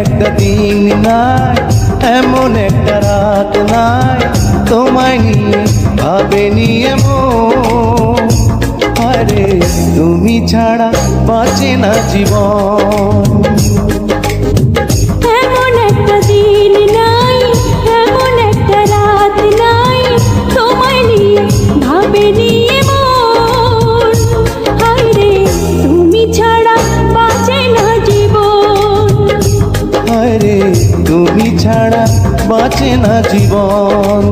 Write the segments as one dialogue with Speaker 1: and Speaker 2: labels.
Speaker 1: একটা দিন নাই এমন একটা রাত নাই তোমায় নিয়ে ভাবে নিয়ে না জীবন।
Speaker 2: এমন একটা দিন নাই এমন একটা রাত নাই তোমায় নিয়ে ভাবে নিয়ে মন। হায়রে তুমি ছাড়া বাঁচে না জীবন।
Speaker 1: আরে তুমি ছাড়া বাঁচে না জীবন।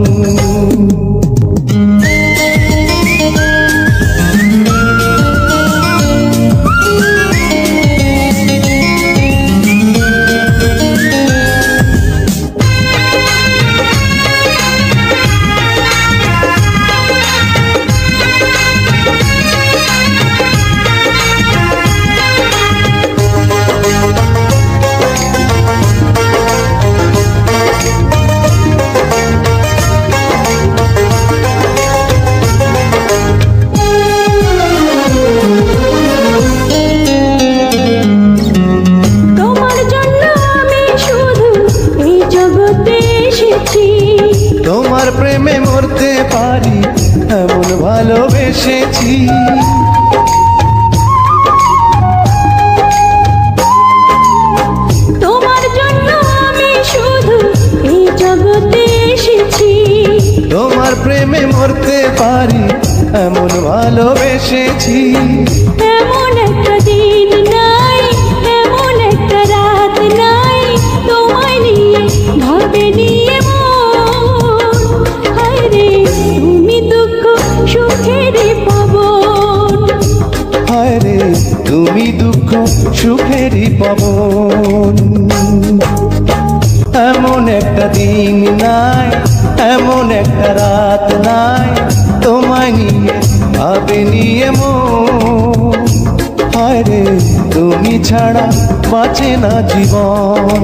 Speaker 2: তোমার
Speaker 1: প্রেমে মরতে পারি এমন ভালোবেসেছি।
Speaker 2: তোমার জন্য আমি শুধু এই জগতে এসেছি।
Speaker 1: তোমার প্রেমে মরতে পারি এমন ভালোবেসেছি।
Speaker 2: এমন একটা দিন নাই
Speaker 1: সুখেরই পবন। এমন একটা দিন নাই, এমন একটা রাত নাই, তোমায় নিয়ে ভাবে নিয়ে হায় রে, তুমি ছাড়া বাঁচে না জীবন।